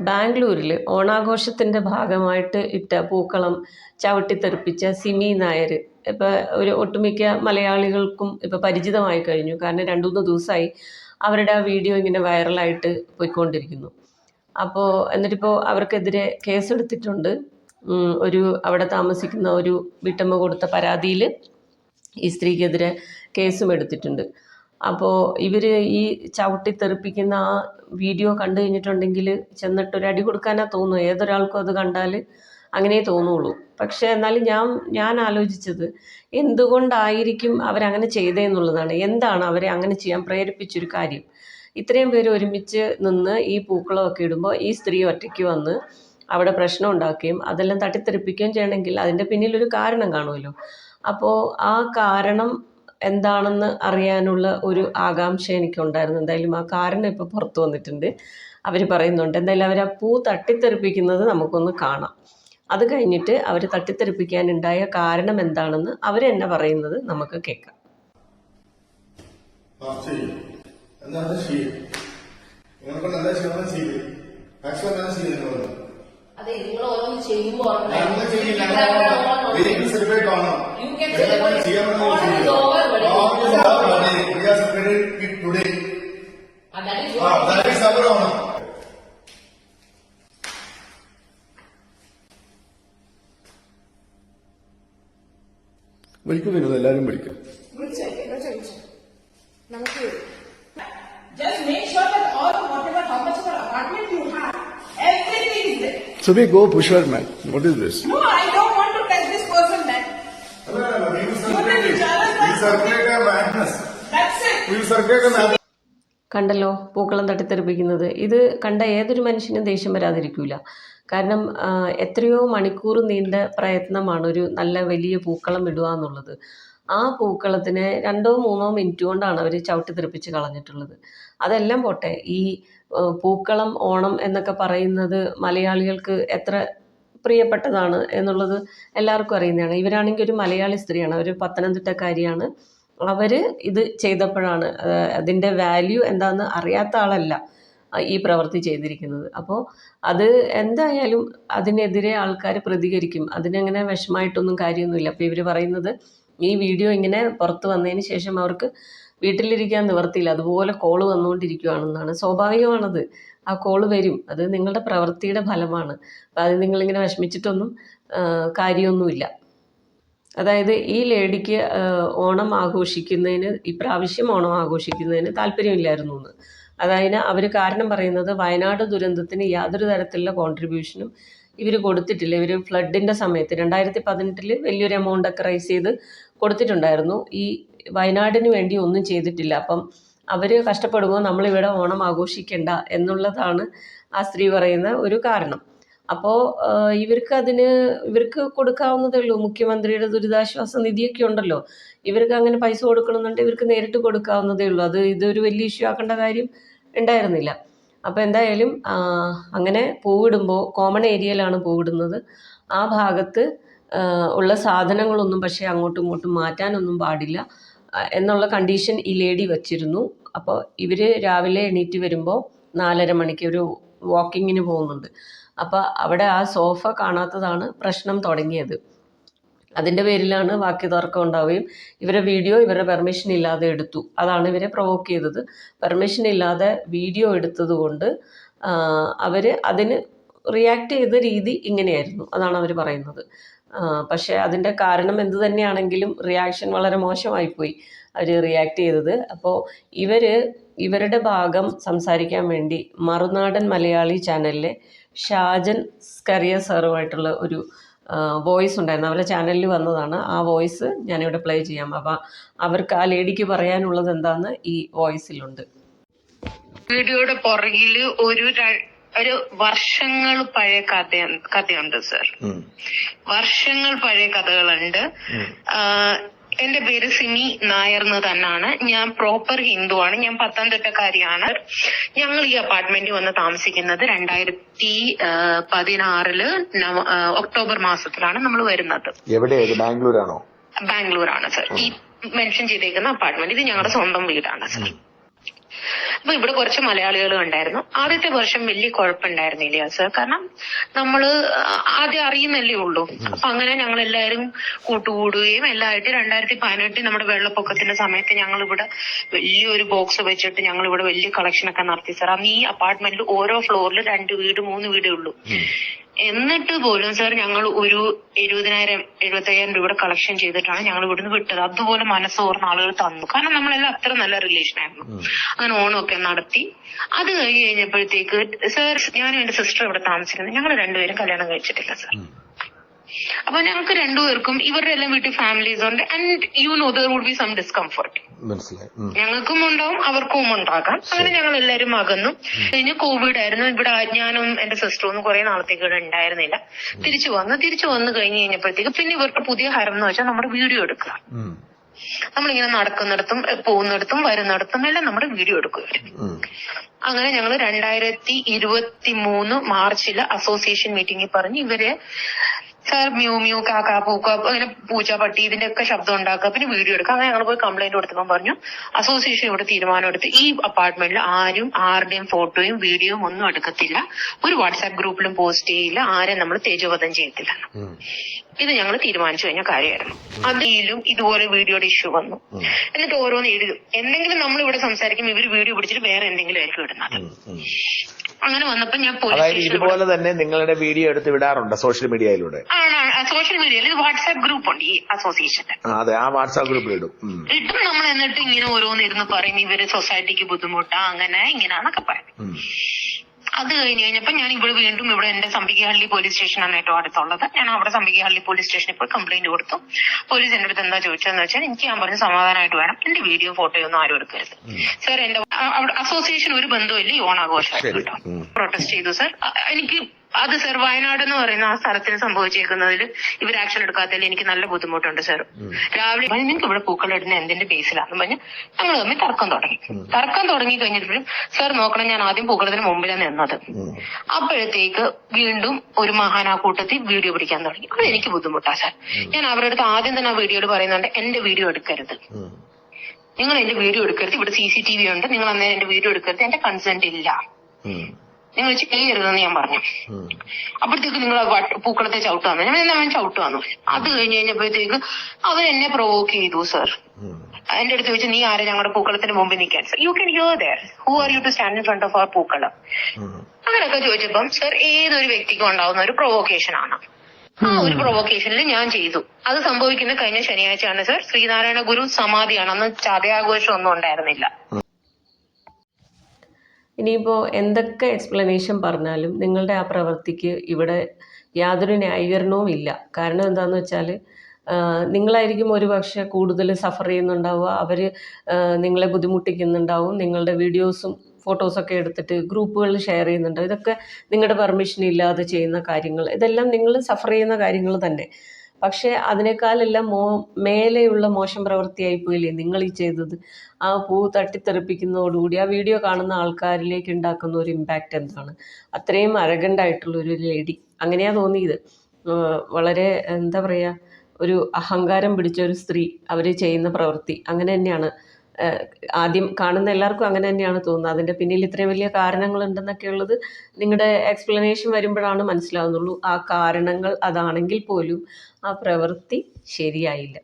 ബാംഗ്ലൂരിൽ ഓണാഘോഷത്തിന്റെ ഭാഗമായിട്ട് ഇട്ട പൂക്കളം ചവിട്ടിത്തെറിപ്പിച്ച സിമി നായർ. ഇപ്പോൾ ഒരു ഒട്ടുമിക്ക മലയാളികൾക്കും ഇപ്പോൾ പരിചിതമായി കഴിഞ്ഞു. കാരണം രണ്ടു മൂന്ന് ദിവസമായി അവരുടെ ആ വീഡിയോ ഇങ്ങനെ വൈറലായിട്ട് പോയിക്കൊണ്ടിരിക്കുന്നു. അപ്പോൾ എന്നിട്ടിപ്പോൾ അവർക്കെതിരെ കേസെടുത്തിട്ടുണ്ട്. ഒരു അവിടെ താമസിക്കുന്ന ഒരു വീട്ടമ്മ കൊടുത്ത പരാതിയിൽ ഈ സ്ത്രീക്കെതിരെ കേസും എടുത്തിട്ടുണ്ട്. അപ്പോൾ ഇവർ ഈ ചവിട്ടി തെറിപ്പിക്കുന്ന ആ വീഡിയോ കണ്ടു കഴിഞ്ഞിട്ടുണ്ടെങ്കിൽ ചെന്നിട്ട് ഒരു അടി കൊടുക്കാനാ തോന്നുന്നു ഏതൊരാൾക്കും അത് കണ്ടാൽ അങ്ങനെ തോന്നുള്ളൂ. പക്ഷേ എന്നാലും ഞാൻ ഞാൻ ആലോചിച്ചത് എന്തുകൊണ്ടായിരിക്കും അവരങ്ങനെ ചെയ്തതെന്നുള്ളതാണ് എന്താണ് അവരെ അങ്ങനെ ചെയ്യാൻ പ്രേരിപ്പിച്ചൊരു കാര്യം? ഇത്രയും പേര് ഒരുമിച്ച് നിന്ന് ഈ പൂക്കളമൊക്കെ ഇടുമ്പോൾ ഈ സ്ത്രീ ഒറ്റയ്ക്ക് വന്ന് അവിടെ പ്രശ്നം ഉണ്ടാക്കുകയും അതെല്ലാം തട്ടിത്തെറിപ്പിക്കുകയും ചെയ്യണമെങ്കിൽ അതിന്റെ പിന്നിലൊരു കാരണം കാണുമല്ലോ. അപ്പോൾ ആ കാരണം എന്താണെന്ന് അറിയാനുള്ള ഒരു ആകാംക്ഷ എനിക്കുണ്ടായിരുന്നു. എന്തായാലും ആ കാരണം ഇപ്പോൾ പുറത്തു വന്നിട്ടുണ്ട്. അവർ പറയുന്നുണ്ട് എന്തായാലും അവർ ആ പൂ തട്ടിത്തെറിപ്പിക്കുന്നത് നമുക്കൊന്ന് കാണാം. അത് കഴിഞ്ഞിട്ട് അവർ തട്ടിത്തെറിപ്പിക്കാനുണ്ടായ കാരണം എന്താണെന്ന് അവർ എന്നെ പറയുന്നത് നമുക്ക് കേൾക്കാം. അതെ നിങ്ങൾ ഓരോന്ന് ചെയ്യുമ്പോൾ ഞങ്ങൾ ചെയ്യില്ല വെരി സെലിബ്രേറ്റ് ആണ് You can celebrate. ചെയ്യാൻ Order is over, buddy. Celebrate it today that is ആ what ദാറ്റ് ഈസ് അവർ ഓണം വിളിക്കും വിനോദ് എല്ലാവരും വിളിക്കും Just make sure that all whatever how much apartment you have, everything is this No, I don't want to touch this person, man. Circulate madness That's it. Will circulate കണ്ടല്ലോ പൂക്കളം തട്ടിത്തെറിപ്പിക്കുന്നത് ഇത് കണ്ട ഏതൊരു മനുഷ്യനും ദേഷ്യം വരാതിരിക്കില്ല കാരണം എത്രയോ മണിക്കൂർ നീണ്ട പ്രയത്നമാണ് ഒരു നല്ല വലിയ പൂക്കളം ഇടുക എന്നുള്ളത്. ആ പൂക്കളത്തിനെ രണ്ടോ മൂന്നോ മിനിറ്റ് കൊണ്ടാണ് അവർ ചവിട്ടി തെറിപ്പിച്ച് കളഞ്ഞിട്ടുള്ളത്. അതെല്ലാം പോട്ടെ ഈ പൂക്കളം ഓണം എന്നൊക്കെ പറയുന്നത് മലയാളികൾക്ക് എത്ര പ്രിയപ്പെട്ടതാണ് എന്നുള്ളത് എല്ലാവർക്കും അറിയുന്നതാണ്. ഇവരാണെങ്കിൽ ഒരു മലയാളി സ്ത്രീയാണ് അവർ പത്തനംതിട്ടക്കാരിയാണ്. അവർ ഇത് ചെയ്തപ്പോഴാണ് അതിന്റെ വാല്യൂ എന്താണെന്ന് അറിയാത്ത ആളല്ല. ഈ പ്രവൃത്തി ചെയ്തിരിക്കുന്നത്. അപ്പോൾ അത് എന്തായാലും അതിനെതിരെ ആൾക്കാർ പ്രതികരിക്കും. അതിനങ്ങനെ വിഷമമായിട്ടൊന്നും കാര്യമൊന്നുമില്ല. അപ്പോൾ ഇവർ പറയുന്നത് ഈ വീഡിയോ ഇങ്ങനെ പുറത്ത് വന്നതിന് ശേഷം അവർക്ക് വീട്ടിലിരിക്കാൻ നിവർത്തിയില്ല. അതുപോലെ കോൾ വന്നുകൊണ്ടിരിക്കുകയാണെന്നാണ് സ്വാഭാവികമാണത്. ആ കോൾ വരും. അത് നിങ്ങളുടെ പ്രവൃത്തിയുടെ ഫലമാണ്. അപ്പം അത് നിങ്ങളിങ്ങനെ വിഷമിച്ചിട്ടൊന്നും കാര്യമൊന്നുമില്ല. അതായത് ഈ ലേഡിക്ക് ഓണം ആഘോഷിക്കുന്നതിന് ഇപ്രാവശ്യം ഓണം ആഘോഷിക്കുന്നതിന് താല്പര്യമില്ലായിരുന്നു എന്ന്. അതായത് അവർ കാരണം പറയുന്നത് വയനാട് ദുരന്തത്തിന് യാതൊരു തരത്തിലുള്ള കോൺട്രിബ്യൂഷനും ഇവർ കൊടുത്തിട്ടില്ല. ഇവർ ഫ്ലഡിന്റെ സമയത്ത് രണ്ടായിരത്തി പതിനെട്ടിൽ വലിയൊരു എമൗണ്ട് ഒക്കെ റൈസ് ചെയ്ത് കൊടുത്തിട്ടുണ്ടായിരുന്നു. ഈ വയനാടിന് വേണ്ടി ഒന്നും ചെയ്തിട്ടില്ല. അപ്പം അവർ കഷ്ടപ്പെടുമ്പോൾ നമ്മളിവിടെ ഓണം ആഘോഷിക്കേണ്ട എന്നുള്ളതാണ് ആ സ്ത്രീ പറയുന്ന ഒരു കാരണം. അപ്പോൾ ഇവർക്ക് അതിന് ഇവർക്ക് കൊടുക്കാവുന്നതേ ഉള്ളൂ മുഖ്യമന്ത്രിയുടെ ദുരിതാശ്വാസ നിധിയൊക്കെ ഉണ്ടല്ലോ. ഇവർക്ക് അങ്ങനെ പൈസ കൊടുക്കണമെന്നുണ്ടെങ്കിൽ ഇവർക്ക് നേരിട്ട് കൊടുക്കാവുന്നതേ ഉള്ളൂ അത് ഇതൊരു വലിയ ഇഷ്യൂ ആക്കേണ്ട കാര്യം ഉണ്ടായിരുന്നില്ല. അപ്പോൾ എന്തായാലും അങ്ങനെ പൂവിടുമ്പോൾ കോമൺ ഏരിയയിലാണ് പൂവിടുന്നത്. ആ ഭാഗത്ത് ഉള്ള സാധനങ്ങളൊന്നും പക്ഷേ അങ്ങോട്ടും ഇങ്ങോട്ടും മാറ്റാനൊന്നും പാടില്ല. എന്നുള്ള കണ്ടീഷൻ ഈ ലേഡി വച്ചിരുന്നു. അപ്പോൾ ഇവർ രാവിലെ എണീറ്റ് വരുമ്പോൾ നാലര മണിക്ക് ഒരു വാക്കിങ്ങിന് പോകുന്നുണ്ട്. അപ്പോൾ അവിടെ ആ സോഫ കാണാത്തതാണ് പ്രശ്നം തുടങ്ങിയത്. അതിന്റെ പേരിലാണ് വാക്യ തർക്കം ഉണ്ടാവുകയും ഇവരെ വീഡിയോ ഇവരെ പെർമിഷൻ ഇല്ലാതെ എടുത്തു. അതാണ് ഇവരെ പ്രൊവോക്ക് ചെയ്തത്. പെർമിഷൻ ഇല്ലാതെ വീഡിയോ എടുത്തത് കൊണ്ട് അവർ അതിന് റിയാക്ട് ചെയ്ത രീതി ഇങ്ങനെയായിരുന്നു. അതാണ് അവർ പറയുന്നത്. പക്ഷേ അതിന്റെ കാരണം എന്ത് തന്നെയാണെങ്കിലും റിയാക്ഷൻ വളരെ മോശമായിപ്പോയി. അവർ റിയാക്ട് ചെയ്തത്. അപ്പോൾ ഇവർ ഇവരുടെ ഭാഗം സംസാരിക്കാൻ വേണ്ടി മറുനാടൻ മലയാളി ചാനലിലെ ഷാജൻ സ്കറിയ സാറുമായിട്ടുള്ള ഒരു വോയിസ് ഉണ്ടായിരുന്നു. അവരുടെ ചാനലിൽ വന്നതാണ്. ആ വോയിസ് ഞാനിവിടെ പ്ലേ ചെയ്യാം. അപ്പം അവർക്ക് ആ ലേഡിക്ക് പറയാനുള്ളത് എന്താണെന്ന് ഈ വോയിസിലുണ്ട് വീഡിയോയുടെ പുറകിൽ ഒരു ഒരു വർഷങ്ങൾ പഴയ കഥ കഥയുണ്ട് സർ വർഷങ്ങൾ പഴയ കഥകളുണ്ട്. എന്റെ പേര് സിമി നായർ എന്ന് തന്നാണ് ഞാൻ പ്രോപ്പർ ഹിന്ദുവാണ് ഞാൻ പത്തനംതിട്ടക്കാരിയാണ്. ഞങ്ങൾ ഈ അപ്പാർട്ട്മെന്റിൽ വന്ന് താമസിക്കുന്നത് രണ്ടായിരത്തി പതിനാറിൽ ഒക്ടോബർ മാസത്തിലാണ് നമ്മൾ വരുന്നത്. ബാംഗ്ലൂരാണോ? ബാംഗ്ലൂരാണ് സർ ഈ മെൻഷൻ ചെയ്തേക്കുന്ന അപ്പാർട്ട്മെന്റ് ഇത് ഞങ്ങളുടെ സ്വന്തം വീടാണ് സർ അപ്പൊ ഇവിടെ കുറച്ച് മലയാളികളും ഉണ്ടായിരുന്നു. ആദ്യത്തെ വർഷം വലിയ കുഴപ്പമുണ്ടായിരുന്നില്ല സർ. കാരണം നമ്മൾ ആദ്യം അറിയുന്നല്ലേ ഉള്ളൂ. അപ്പൊ അങ്ങനെ ഞങ്ങൾ എല്ലാവരും കൂട്ടുകൂടുകയും എല്ലായിട്ട് രണ്ടായിരത്തി പതിനെട്ടിൽ നമ്മുടെ വെള്ളപ്പൊക്കത്തിന്റെ സമയത്ത് ഞങ്ങൾ ഇവിടെ വലിയൊരു ബോക്സ് വെച്ചിട്ട് ഞങ്ങൾ ഇവിടെ വലിയ കളക്ഷൻ ഒക്കെ നടത്തി സർ. അന്ന് ഈ അപ്പാർട്ട്മെന്റിൽ ഓരോ ഫ്ലോറിൽ രണ്ട് വീട് മൂന്ന് വീടേ ഉള്ളൂ. എന്നിട്ട് പോലും സാർ ഞങ്ങൾ ഒരു എഴുപതിനായിരം എഴുപത്തയ്യായിരം രൂപയുടെ കളക്ഷൻ ചെയ്തിട്ടാണ് ഞങ്ങൾ ഇവിടുന്ന് വിട്ടത്. അതുപോലെ മനസ്സോർന്ന ആളുകൾ തന്നു. കാരണം നമ്മളെല്ലാം അത്ര നല്ല റിലേഷൻ ആയിരുന്നു. അങ്ങനെ ഓണമൊക്കെ നടത്തി. അത് കഴിഞ്ഞ് കഴിഞ്ഞപ്പോഴത്തേക്ക് സാർ ഞാനും എന്റെ സിസ്റ്റർ ഇവിടെ താമസിക്കുന്നത് ഞങ്ങൾ രണ്ടുപേരും കല്യാണം കഴിച്ചിട്ടില്ല സാർ അപ്പൊ ഞങ്ങൾക്ക് രണ്ടുപേർക്കും ഇവരുടെ എല്ലാം വീട്ടിൽ ഫാമിലീസ് ഉണ്ട്. And you know there would be some discomfort. ഞങ്ങൾക്കും ഉണ്ടാവും അവർക്കും ഉണ്ടാകാം. അങ്ങനെ ഞങ്ങൾ എല്ലാവരും അകന്നു. കഴിഞ്ഞ് കോവിഡ് ആയിരുന്നു. ഇവിടെ ഞാനും എന്റെ സിസ്റ്ററും ഒന്നും കുറെ നാളത്തേക്ക് ഇവിടെ ഉണ്ടായിരുന്നില്ല. തിരിച്ചു വന്ന്. തിരിച്ചു വന്നു കഴിഞ്ഞ് കഴിഞ്ഞപ്പോഴത്തേക്ക് പിന്നെ ഇവർക്ക് പുതിയ ഹരം എന്ന് വെച്ചാൽ നമ്മുടെ വീഡിയോ എടുക്കുക. നമ്മളിങ്ങനെ നടക്കുന്നിടത്തും പോകുന്നിടത്തും വരുന്നിടത്തും എല്ലാം നമ്മുടെ വീഡിയോ എടുക്കുക അങ്ങനെ ഞങ്ങൾ രണ്ടായിരത്തി ഇരുപത്തി മൂന്ന് മാർച്ചിൽ അസോസിയേഷൻ മീറ്റിംഗിൽ പറഞ്ഞ് ഇവരെ സാർ മ്യൂ മ്യൂ കാക്ക പൂക്ക അങ്ങനെ പൂച്ച പട്ടി ഇതിന്റെ ഒക്കെ ശബ്ദം ഉണ്ടാക്കുക. പിന്നെ വീഡിയോ എടുക്കുക. അങ്ങനെ ഞങ്ങൾ പോയി കംപ്ലൈന്റ് കൊടുത്തപ്പോൾ പറഞ്ഞു അസോസിയേഷൻ ഇവിടെ തീരുമാനം എടുത്ത്. ഈ അപ്പാർട്ട്മെന്റിൽ ആരും ആരുടെയും ഫോട്ടോയും വീഡിയോയും ഒന്നും എടുക്കത്തില്ല. ഒരു വാട്സാപ്പ് ഗ്രൂപ്പിലും പോസ്റ്റ് ചെയ്യില്ല. ആരെയും നമ്മൾ തേജോവധം ചെയ്യത്തില്ല. ഇത് ഞങ്ങൾ തീരുമാനിച്ചു കഴിഞ്ഞ കാര്യമായിരുന്നു. അതിലും ഇതുപോലെ വീഡിയോയുടെ ഇഷ്യൂ വന്നു. എന്നിട്ട് ഓരോന്ന് എഴുതും. എന്തെങ്കിലും നമ്മൾ ഇവിടെ സംസാരിക്കും ഇവർ വീഡിയോ പിടിച്ചിട്ട് വേറെ എന്തെങ്കിലും ആയിരിക്കും ഇടുന്നത്. അങ്ങനെ വന്നപ്പോ ഞാൻ പോലീസ് ഇതുപോലെ തന്നെ നിങ്ങളുടെ വീഡിയോ എടുത്ത് വിടാറുണ്ട് സോഷ്യൽ മീഡിയയിലൂടെ സോഷ്യൽ മീഡിയയിൽ വാട്സാപ്പ് ഗ്രൂപ്പ് ഉണ്ട് ഈ അസോസിയേഷന്റെ അതെ ആ വാട്സാപ്പ് ഗ്രൂപ്പിൽ ഇടും. ഇട്ടും നമ്മൾ എന്നിട്ട് ഇങ്ങനെ ഓരോന്ന് ഇരുന്ന് പറയും ഇവർ സൊസൈറ്റിക്ക് ബുദ്ധിമുട്ടാ അങ്ങനെ ഇങ്ങനെയാന്നൊക്കെ പറയും. അത് കഴിഞ്ഞ് കഴിഞ്ഞപ്പോ ഞാൻ ഇവിടെ വീണ്ടും ഇവിടെ എന്റെ സംബികഹള്ളി പോലീസ് സ്റ്റേഷനാണ് ഏറ്റവും അടുത്തുള്ളത്. ഞാൻ അവിടെ സംബികഹള്ളി പോലീസ് സ്റ്റേഷനിൽ പോയി കംപ്ലൈന്റ് കൊടുത്തു. പോലീസ് എന്റെ അടുത്ത് എന്താ ചോദിച്ചതെന്ന് വെച്ചാൽ എനിക്ക് ഞാൻ പറഞ്ഞ സമാധാനമായിട്ട് വേണം എന്റെ വീഡിയോ ഫോട്ടോ ഒന്നും ആരും എടുക്കരുത്. സർ എന്റെ അസോസിയേഷൻ ഒരു ബന്ധമില്ല ഈ ഓണാഘോഷം. കേട്ടോ. പ്രൊട്ടസ്റ്റ് ചെയ്തു സർ എനിക്ക് അത് സർ വയനാട് എന്ന് പറയുന്ന ആ സ്ഥലത്തിന് സംഭവിച്ചേക്കുന്നതിൽ ഇവർ ആക്ഷൻ എടുക്കാത്തതിൽ എനിക്ക് നല്ല ബുദ്ധിമുട്ടുണ്ട് സർ. രാവിലെ നിങ്ങൾക്ക് ഇവിടെ പൂക്കൾ ഇടുന്ന എന്തിന്റെ ബേസിലാണെന്ന് പറഞ്ഞ് ഞങ്ങൾ തമ്മിൽ തർക്കം തുടങ്ങി. തർക്കം തുടങ്ങി കഴിഞ്ഞപ്പോഴും സർ നോക്കണം ഞാൻ ആദ്യം പൂക്കളത്തിന് മുമ്പിലാണ് നിന്നത്. അപ്പോഴത്തേക്ക് വീണ്ടും ഒരു മഹാനാക്കൂട്ടത്തിൽ വീഡിയോ പിടിക്കാൻ തുടങ്ങി. അത് എനിക്ക് ബുദ്ധിമുട്ടാ സാർ. ഞാൻ അവരുടെ അടുത്ത് ആദ്യം തന്നെ ആ വീഡിയോട് പറയുന്നുണ്ട് എന്റെ വീഡിയോ എടുക്കരുത്. നിങ്ങൾ എന്റെ വീഡിയോ എടുക്കരുത്. ഇവിടെ സി സി ടി വി ഉണ്ട്. നിങ്ങൾ അന്നേരം എന്റെ വീഡിയോ എടുക്കരുത്. എന്റെ കൺസെന്റ് ഇല്ല. നിങ്ങൾ ചെയ്യരുതെന്ന് ഞാൻ പറഞ്ഞു. അപ്പോഴത്തേക്ക് നിങ്ങൾ പൂക്കളത്തെ ചവിട്ടാന്ന് ഞാൻ അവൻ ചവിട്ടുവാന്ന് അത് കഴിഞ്ഞ് കഴിഞ്ഞപ്പോഴത്തേക്ക് അവൻ എന്നെ പ്രൊവോക്ക് ചെയ്തു സർ. എന്റെ അടുത്ത് ചോദിച്ചു നീ ആരെ? ഞങ്ങളുടെ പൂക്കളത്തിന് മുമ്പിൽ നിൽക്കാൻ sir you can hear there who are you to stand in front of our pookalam. അങ്ങനെയൊക്കെ ചോദിച്ചപ്പം സർ ഏതൊരു വ്യക്തിക്കും ഉണ്ടാവുന്ന ഒരു പ്രൊവോക്കേഷൻ ആണ്. ആ ഒരു പ്രൊവോക്കേഷനിൽ ഞാൻ ചെയ്തു. അത് സംഭവിക്കുന്ന കഴിഞ്ഞ ശനിയാഴ്ചയാണ് സർ ശ്രീനാരായണ ഗുരു സമാധിയാണ് അന്ന് ചതയാഘോഷം ഒന്നും ഉണ്ടായിരുന്നില്ല. ഇനിയിപ്പോൾ എന്തൊക്കെ എക്സ്പ്ലനേഷൻ പറഞ്ഞാലും നിങ്ങളുടെ ആ പ്രവൃത്തിക്ക് ഇവിടെ യാതൊരു ന്യായീകരണവും ഇല്ല. കാരണം എന്താണെന്ന് വെച്ചാൽ നിങ്ങളായിരിക്കും ഒരു പക്ഷേ കൂടുതൽ സഫർ ചെയ്യുന്നുണ്ടാവുക. അവർ നിങ്ങളെ ബുദ്ധിമുട്ടിക്കുന്നുണ്ടാവും. നിങ്ങളുടെ വീഡിയോസും ഫോട്ടോസൊക്കെ എടുത്തിട്ട് ഗ്രൂപ്പുകളിൽ ഷെയർ ചെയ്യുന്നുണ്ടാവും. ഇതൊക്കെ നിങ്ങളുടെ പെർമിഷൻ ഇല്ലാതെ ചെയ്യുന്ന കാര്യങ്ങൾ ഇതെല്ലാം നിങ്ങൾ സഫർ ചെയ്യുന്ന കാര്യങ്ങൾ തന്നെ. പക്ഷേ അതിനേക്കാളെല്ലാം മോ മേലെയുള്ള മോശം പ്രവൃത്തിയായി പോയില്ലേ നിങ്ങൾ ഈ ചെയ്തത്? ആ പൂ തട്ടിത്തെറിപ്പിക്കുന്നതോടുകൂടി ആ വീഡിയോ കാണുന്ന ആൾക്കാരിലേക്ക് ഉണ്ടാക്കുന്ന ഒരു ഇമ്പാക്റ്റ് എന്താണ്? അത്രയും അരഗണ്ടായിട്ടുള്ള ഒരു ലേഡി അങ്ങനെയാണ് തോന്നിയത്. വളരെ എന്താ പറയുക ഒരു അഹങ്കാരം പിടിച്ച ഒരു സ്ത്രീ അവർ ചെയ്യുന്ന പ്രവൃത്തി. അങ്ങനെ തന്നെയാണ്. ആദ്യം കാണുന്ന എല്ലാവർക്കും അങ്ങനെ തന്നെയാണ് തോന്നുന്നത്. അതിന്റെ പിന്നിൽ ഇത്രയും വലിയ കാരണങ്ങളുണ്ടെന്നൊക്കെ ഉള്ളത് നിങ്ങളുടെ എക്സ്പ്ലനേഷൻ വരുമ്പോഴാണ് മനസ്സിലാവുന്നുള്ളൂ. ആ കാരണങ്ങൾ അതാണെങ്കിൽ പോലും ആ പ്രവൃത്തി ശരിയായില്ല.